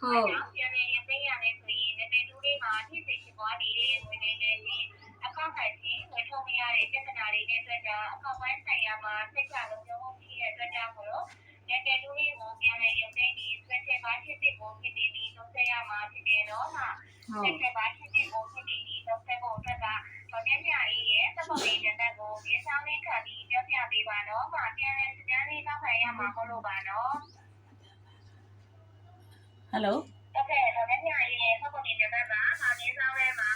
ဟုတ်ပြန်နေရင်သိရတယ်ဆိုရင်နည်းနည်းတူးလေးမှာဖြစ်ဖြစ်ဖြစ်သွားနေတဲ့ဝင်နေတဲ့ဒီအကောင့်ဆိုင်ကြီးဝင်ထုံးရတဲ့ပြဿနာတွေနဲ့အတွက်ကြောင့်အကောင့်ပိုင်းဆိုင်ရာမှာစိတ်ချလုံးလုံးမှုဖြစ်တဲ့အတွက်ကြောင့်မို့လို့နည်းနည်းတူးလေးကိုပြန်နေရင်သိဒီဆွဲချက်ပိုင်းဖြစ်ဖြစ်ကိုဖြစ်ပြီးပြီးသုံးဆက်ရမှာဖြစ်တယ်နော်ဟာဟုတ်ဆက်ဆက်ပိုင်းဖြစ်ဖြစ်ကိုဖြစ်ပြီးပြီးသုံးဆက်ဖို့အတွက်ကတော့မြမြအေးရဲ့သဘောလေးတဲ့တက်ကိုဒီဆောင်လေးခတ်ပြီးပြောပြပေးပါနော်။မှာပြန်လဲစကန်လေးတော့ခံရမှာမဟုတ်လို့ပါနော် ဟယ်လို။ဟုတ်ကဲ့တော့မြမြအေးရဲ့သဘောလေးတဲ့တက်ပါ။မှာဒီဆောင်လေးမှာ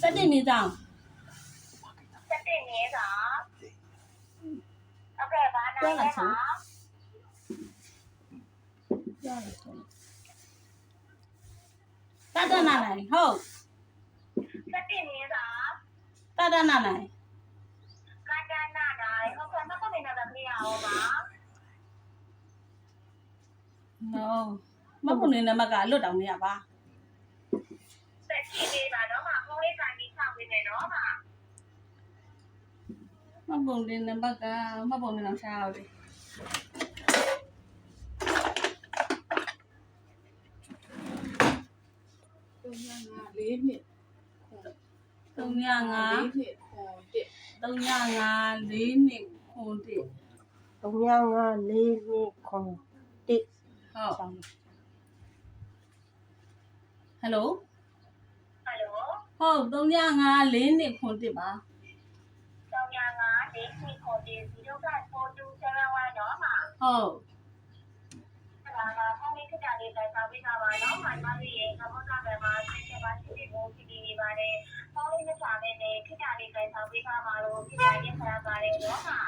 စက်တင်နေဆောင်စက်တင်နေကဟုတ်ကဲ့ဘာနာလဲမှာပြောရဆုံးတတနာနိုင်ဟုတ်စက်တင်နေကတတနာနိုင်ကာတနာနိုင်ဟုတ်ကဲ့သဘောလေးနဲ့ပြေးအောင်ပါ နော်မဟုတ်နေနမကလွတ်တောင်နေရပါ။စက်တင်နေပါတော့မှာခေါင်းလေးကန်ပြီးချပေးမယ်နော်မှာမပုံနေနမကမပုံနေတော့ရှားအောင်လေလေးနှစ်305လေးနှစ်ခေါ်တစ်305 4နှစ်ခွန်တိ၃၅လေးနှစ်ခုတစ် ဟုတ်ဆောင်ဟယ်လို။ဟယ်လိုဟုတ်305 4နှစ်ခွန်တိပါ။ကျောင်းရငါဒေးစီကိုဒီ0က4271နော်မှာဟုတ်အဲ့ဒါကဖောင်းလေးခက်တာလေးတိုင်ဆောင်ပေးတာပါနော်။မိုင်းမလေးရဲ့ကမ္ဘာကဘယ်မှာဆက်ချက်ပါရှိနေဖို့ဖြစ်နေပါတယ်။ဖောင်းလေးမချတဲ့နဲ့ခက်တာလေးတိုင်ဆောင်ပေးတာပါလို့ပြပြရခရပါတယ်နော်မှာ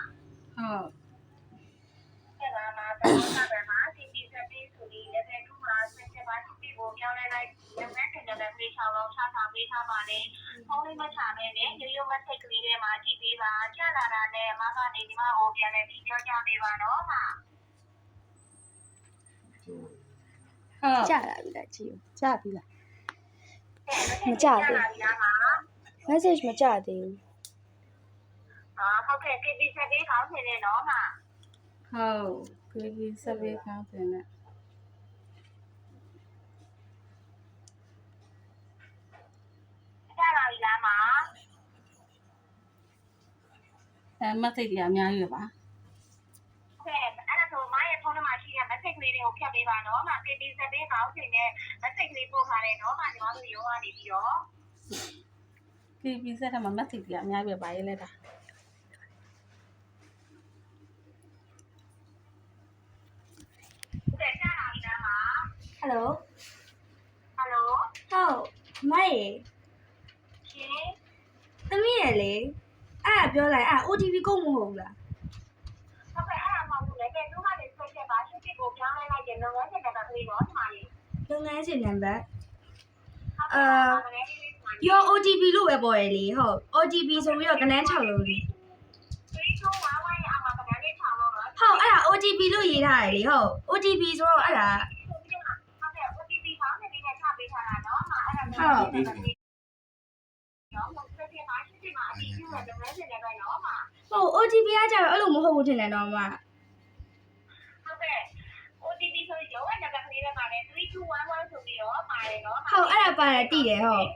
ဟုတ်။အဲ့ဒါမှာကမ္ဘာကဘယ်မှာ CP ဆက်ပြီးဆိုပြီးလည်းပဲခုမှဆက်ချက်ပါရှိဖို့ပြောင်းလဲလိုက်လက်နဲ့ တင်တဲ့ပြေချောင်းလုံးချထားပေးထားပါတယ်။ဖောင်းလေးမချတဲ့နဲ့ရိုးရိုးမဆက်ကလေးတွေမှာကြည့်ပေးပါ။ကြာလာတာနဲ့အမကနေဒီမှာကိုပြန်လဲပြီးပြောကြပေးပါနော်မှာ။ဟုတ်ကြလာပြီလားကြည့်ကြပြီလားမကြသေးဘူး message မကြသေးဘူးအာဟုတ်ကဲ့ KB ဆက်ပေးခေါင်းရှင်နေတော့မှာဟုတ်ခေဒီစပေးကောင်းတယ်နဲ့ ကြ လာပြီလားမှာအဲမသိတရားအများကြီးပါဟုတ်ကဲ့အဲ့ဒါဆိုမရဲ့ဖုန်းနံပါတ်ရှိတဲ့ message လေးတွေကိုဖြတ်ပေးပါနော်မှာ KB ဆက်ပေးခေါင်းရှင်နဲ့ message လေးပို့ထားတယ်နော်မှာညီမတို့ရောကနေပြီးတော့ခေဒီစက်ထမှာမသိတရားအများကြီးပါရေးလဲတာဟုတ်ကဲ့ကြလာပြီလားမှာဟယ်လိုဟယ်လိုဟုတ်မရေရှင်သမီးရ လေအဲ့ဒါပြောလိုက်အဲ့ဒါ OTP ကုန်မဟုတ်ဘူးလားဟုတ်ကဲ့အဲ့ဒါမှမဟုတ်လေကဲသူကနေဆွဲချက်ပါရှင်းချက်ကိုပြောင်းလဲလိုက်တယ်လုပ်ငန်းချက်တဲ့ကလေးတော့ဒီမှာလေးလုပ်ငန်းရှင်နံပါတ်ဟုတ်ကဲ့လုပ်ငန်းလေးလေးမှာ your OTP လို့ပဲပေါ်ရလေဟုတ် OTP ဆိုပြီးတော့ကနန်း6လုံးလေး3 2 1 1အမှာကလေးလေးချောင်းလို့တော့ဟုတ်အဲ့ဒါ OTP လို့ရေးထားရလေဟုတ် OTP ဆိုတော့အဲ့ဒါဟုတ် ဟုတ် OTP ကကြတော့အဲ့လိုမဟုတ်ဘူးထင်တယ်တော့မဟုတ်ကဲ့ OTP ဆိုရောအဲ့ဒါကလေးတွေပါတယ်3211ဆိုပြီးတော့ပါတယ်နော်ဟုတ်အဲ့ဒါပါတယ်တိတယ်ဟုတ်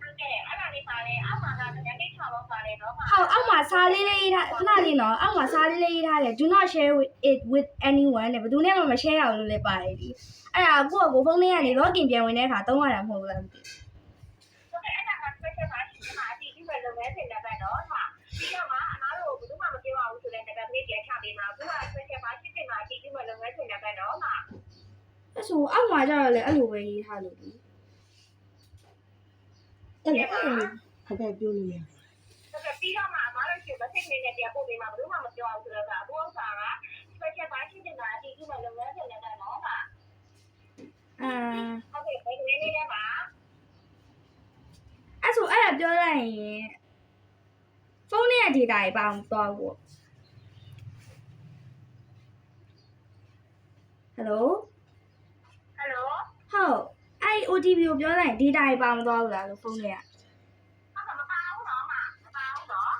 ဟုတ်ကဲ့အဲ့ဒါလေးပါတယ်အောက်မှာကတကယ်လေး6လုံးပါတယ်နော်မှာဟုတ်အောက်မှာစားလေးလေးရေးထားခဏလေးနော်အောက်မှာစားလေးလေးရေးထားတယ် do not share with it with anyone တဲ့ဘယ်သူနဲ့မှမ share ရအောင်လို့လည်းပါတယ်ဒီအဲ့ဒါကိုယ့်ကိုယ်ဖုန်းလေးကနေ login ပြန်ဝင်တဲ့အခါသုံးရတာမဟုတ်ဘူးလားမသိဟုတ်ကဲ့အဲ့ဒါက special ပါရှိတယ်မှာအတီးကျတဲ့လုပ်ငန်းချက်တွေကတော့မှာပြီးတော့မှအမားတို့ဘယ်သူမှမပြောအောင်ဆိုတဲ့တကယ်လေးပြန်ချပေးမှာအခုက special ပါရှိတယ်မှာအတီးကျတဲ့လုပ်ငန်းချက်တွေကတော့မှာ ဘူး အဲ့ဆိုအောက်မှာကျတော့လည်းအဲ့လိုပဲရေးထားလို့ဒီအဲ့လေဟုတ်ကဲ့ပြောလို့ရဟုတ်ကဲ့ပြီးတော့မှအမားတို့ရှင် message လေးနဲ့ပြန်ပို့ပေးမှာဘယ်သူမှမပြောအောင်ဆိုတော့ကအခုဥစ္စာက special ပါရှိတယ်မှာအတီးကျတဲ့လုပ်ငန်းချက်တွေကတော့မှာအာဟုတ်ကဲ့ဘယ်ကလေးလေးလဲမှာအဲ့ဆိုအဲ့ဒါပြောလိုက်ရင်ဖုန်းနဲ့ data တွေပါအောင်သွားဖို့ဟယ်လိုဟယ်လိုဟုတ်အဲ့ OTP ကိုပြောလိုက်ရင် data တွေပါအောင်သွားလို့လားလို့ဖုန်းနဲ့ကဟုတ်ကဲ့မပါဘူးနော်မှာမပါဘူးနော်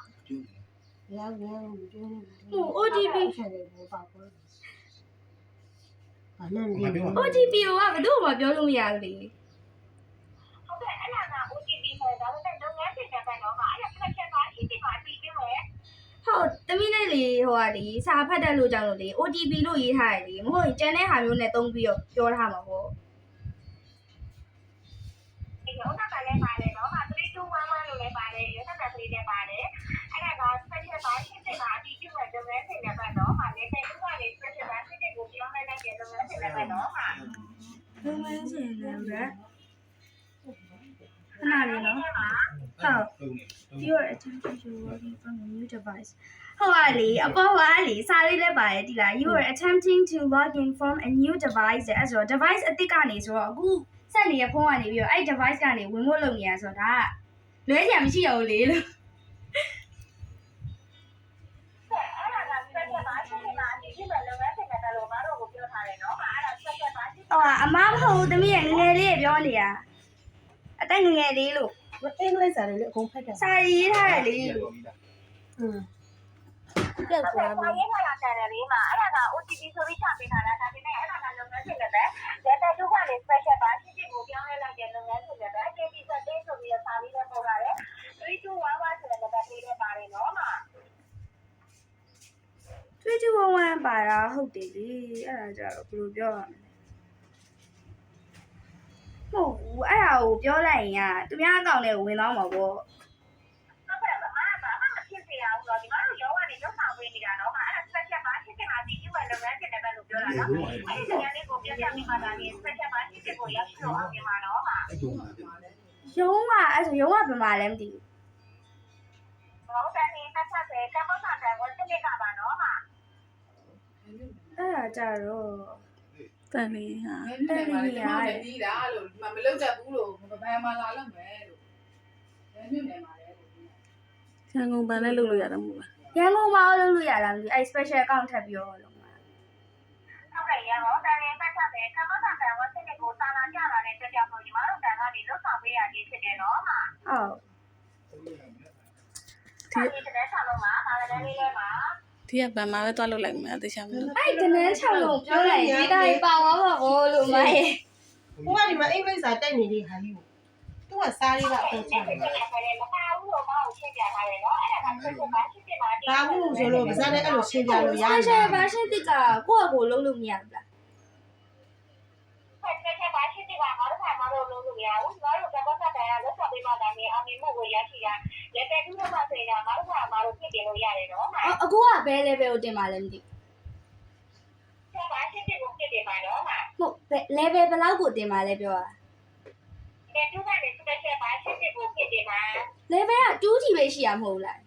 ရောက်ရောက်ပြောနေဟို OTP ဆက်တယ်ဘောပါဘောဘာဘာမှမပြောဘူး OTP ကဘယ်သူမှပြောလို့မရဘူးလေဟုတ်ကဲ့အဲ့ဒါက OTP ဆိုတော့ဒါပေမဲ့လုပ်ငန်းစဉ်တဲ့ဘက်တော့မှာအဲ့ဒါ special ပါရှိတယ်မှာပြီးပြီးမယ်ဟုတ်တမီးနဲ့လေဟိုကလေစာဖတ်တတ်လို့ကြောင့်လို့လေ OTP လို့ရေးထားတယ်လေမဟုတ်ရင်ကျန်တဲ့ဟာမျိုးနဲ့သုံးပြီးတော့ပြောထားမှာပေါ့ ဒီဥစ္စာကလည်းပါတယ်နော်ဟာ3211လို့လည်းပါတယ်ရုပ်သက်ကလေးလည်းပါတယ်အဲ့ဒါက special ပါရှိတယ်မှာပြီးပြီးမယ်လုပ်ငန်းစဉ်တဲ့ဘက်တော့မှာလည်းတဲ့ဥစ္စာတွေ special ပါရှိတယ်ကိုပြောင်းလိုက်တဲ့လုပ်ငန်းစဉ်တဲ့ဘက်တော့မှာ လုပ်ငန်းရှင်လည်းပဲခဏလေးနော်ဟုတ် your attention to working from a new device ဟိုကလေအပေါ်ကလေစာလေးလည်းပါတယ်ဒီလား you are attempting to log in from a new device တဲ့အဲ့ဆိုတော့ device အသစ်ကနေဆိုတော့အခု စက်နေတဲ့ဖုန်းကနေပြီးတော့အဲ့ device ကနေဝင်ဖို့လုပ်နေရဆိုတော့ဒါကလွဲချင်မရှိရဘူးလေလို့အဲ့ဒါက special ပါရှိတယ်မှာပြီးပြီးမယ်လုပ်ငန်းစဉ်တဲ့ဘက်လို့မတို့ကိုပြောထားတယ်နော်ဟာအဲ့ဒါ special ပါရှိတယ်ဟိုကအမမဟုတ်ဘူးတမီးရဲ့ငငယ်လေးပြောနေတာအသက်ငငယ်လေးလို့အင်္ဂလိပ်စာတွေလည်းအကုန်ဖတ်တယ်စာရေးထားတယ်လေอืมပြတ်ဟုတ်သွားကဲ့ပြီ။ရေးထားတာတန်တယ်လေးမှာအဲ့ဒါက OTP ဆိုပြီးချပေးထားတာဒါပေမဲ့အဲ့ဒါကလုပ်ငန်းစဉ်လည်းပဲ data တူကလည်း special ပါရှိရှိကိုပြောင်းလဲလိုက်တဲ့လုပ်ငန်းစဉ်လည်းပဲ KP ဆက်တင်းဆိုပြီးတော့စာလေးနဲ့ပို့လာတယ်။3211ဆိုတဲ့နံပါတ်လေးနဲ့ပါတယ်နော်မှာ 2211ပါတာဟုတ်တယ်လေအဲ့ဒါကြတော့ဘယ်လိုပြောရမလဲမဟုတ်ဘူးအဲ့ဒါကိုပြောလိုက်ရင်ကသူများအကောင့်ထဲကိုဝင်သွားမှာပေါ့။ဟုတ်ကဲ့ပါမမမဖြစ်စေရအောင်တော့ဒီမှာတော့ရောကနေရုပ်ဆောင်ပေးနေတာနော်မှာအဲ့ဒါ special ပါရှိရှိမှာဒီယူရဲ့လုပ်ငန်းစဉ်လည်းပဲလို့ပြောတာနော်။အဲ့ဒီဉာဏ်လေးကိုပြပြမိမှသာဒီ special ပါရှိရှိကိုရရှိတော့အောင်ဒီမှာနော်မှာရုံးကအဲ့ဆိုရုံးကဘယ်မှာလဲမသိဘူး။ဟုတ်တယ်ဒီသက်သက်ပဲကမ္ဘာ့ဆန်ကိုစနစ်ကပါနော်မှာ အဲ့ဒါကြတော့တန်လေးဟာမင်းနဲ့မှာလည်းကျွန်တော်လည်းပြီးတာလို့မမလုပ်တတ်ဘူးလို့ဘယ်မှာလာလုပ်မယ်လို့ဘယ်မြို့နယ်မှာလဲလို့ရန်ကုန်ဘန်နဲ့လုပ်လို့ရတော့မဟုတ်လားရန်ကုန်မှာလုပ်လို့ရလားမသိဘူးအဲ့ special account ထပ်ပြီးတော့လုပ်မှာဟုတ်ကဲ့ရအောင်ဒါရင်ပတ်သက်တယ်ကမ္ဘာ့ဆန်ကိုစနစ်ကိုစာလာကြလာတဲ့ကြောင့်မို့ဒီမှာတော့တန်ကနေလွတ်ဆောင်ပေးရခြင်းဖြစ်တယ်နော်မှာဟုတ်ဒီတဲ့ဆာလုံးမှာဒါလည်းလေးလေးမှာ ဒီကဘန်မှာပဲတွားလုပ်လိုက်မယ်အသေးချာမလို့အဲ့ဒနန်း6လုံးပြောလိုက်ရင်ဒီတိုင်းပါသွားမှာပေါ့လို့မရဲ့ဟိုကဒီမှာအင်္ဂလိပ်စာတိုက်နေတဲ့ဟာကြီးကိုသူကစားလေးကအပေါ်ချအဲ့တယ်ဒီကလည်းမပါဘူးတော့မဟုတ်ရှင်းပြထားတယ်နော်အဲ့ဒါကဆက်ဆက်ပါရှင်းပြပါဒီဒါဘူးဆိုလို့ဗဇာနဲ့အဲ့လိုရှင်းပြလို့ရ special တယ် version တစ်ကကိုယ့်အကိုလုံးလို့မရဘူးလား ဆက်ဆက်ပါရှင်းပြပါမတော်မှာမတော်လို့လို့မရဘူးငါတို့ကမ္ဘာ့ဆန်ကလွတ်ဆောင် ပေးမှဒါနဲ့အမြင်မှုကိုရရှိရလက်တဲ့တူတော့မှဆိုရင်မတော်မှာမတော်ဖြစ်တယ်လို့ရတယ်နော်မှာအကူကဘယ် level ကိုတင်ပါလဲမသိဆက်ပါရှင်းပြဖို့ဖြစ်တယ်ပါနော်မှာဘူးဟုတ် level ဘယ်လောက်ကိုတင်ပါလဲပြောတာတဲ့တူကလည်း special ပါရှင်းပြဖို့ဖြစ်တယ်ပါ level က2 GB ပဲရှိရမဟုတ်လား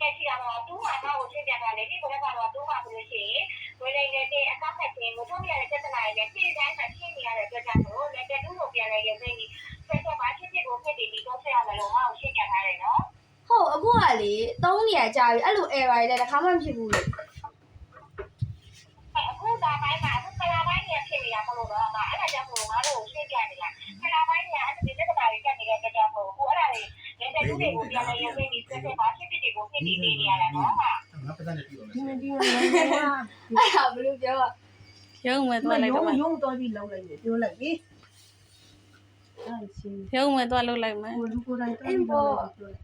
ကဲရှိတာတော့တူမှာတော့ရှင်းပြတာလေဒီကတော့တူမှာဆိုလို့ရှိရင်ဝယ်လိုက်တဲ့အကောက်ဖက်ခြင်းကိုထုံးရတဲ့ပြဿနာတွေနဲ့ပြည်တိုင်းမှာရှင်းနေရတဲ့အတွက်ကြောင့်မို့လက်တဲ့တူကိုပြန်လဲရသိပြီး ဆက်ဆက်ပါရှင်းပြဖို့ဖြစ်တယ်ဒီတော့ဆက်ရမယ်လို့ငါ့ကိုရှင်းပြထားတယ်နော်ဟုတ်အခုကလေ3နေရာကြာပြီအဲ့လို error တွေလည်းတစ်ခါမှမဖြစ်ဘူးလေအခုဒါပိုင်းမှာအခုကလာပိုင်းကြီးဖြစ်နေတာမဟုတ်တော့ငါအဲ့ဒါကြောင့်မို့ငါတို့ရှင်းပြနေတာကလာပိုင်းကြီးအဲ့ဒီပြဿနာတွေတက်နေတဲ့အတွက်ကြောင့်မို့အခုအဲ့ဒါတွေလက်တဲ့တူတွေကိုပြန်လဲရသိပြီးဆက်ဆက်ပါရှင်းပြတွေကိုဖြစ်ပြီးနေရတာနော်ဟာဒီနေ့ဒီနေ့အဲ့ဒါဘယ်လိုပြောอ่ะရုံးမယ်မတွားလိုက်ရုံတော့မယ်ရုံတော့ပြီးလောက်လိုက်တယ်ပြောလိုက်ပြီ အဲ့ရှင်းရုံးမယ်တွားလုပ်လိုက်မယ်ကိုလူကိုယ်တိုင်တော့ပြောလိုက်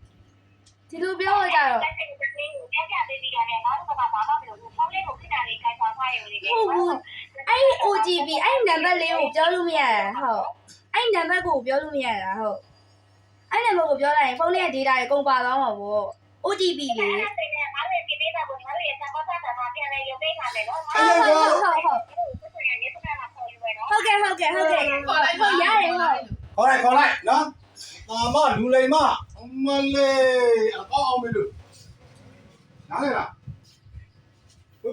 ဒီလိုပြောရကြတော့လက်တဲ့တူတွေကိုပြန်ပြပေးပြီးရတယ်ငါတို့ကဘာမှမလုပ်ဘူးဖုန်းလေးကိုခဏလေးခိုင်ဆောင်ထားရုံလေးပဲဟုတ်ဘူးအဲ့ဒီ OGB အဲ့ဒီနံပါတ်လေးကိုပြောလို့မရတာဟုတ်အဲ့ဒီနံပါတ်ကိုပြောလို့မရတာဟုတ်အဲ့ဒီနံပါတ်ကိုပြောလိုက်ရင်ဖုန်းထဲက data တွေကုန်ပါသွားမှာပေါ့ OGB လေအဲ့ဒါနဲ့ငါတို့ပြည်သေးတာကိုငါတို့ရဲ့သဘောထားတာပြန်လဲရုပ်ပေးထားတယ်နော်ဟုတ်ဟုတ်ဟုတ်ဟုတ် ဆက်ရရေးပြန်လာခေါ်ယူမယ်နော် ဟုတ်ကဲ့ဟုတ်ကဲ့ဟုတ်ကဲ့ဟုတ်ရတယ်ဟုတ် ခေါ် လိုက်ခေါ်လိုက်နော်အာမလူလိမ်မအမလေးအကောင်းအောင်မလို့နားလေလား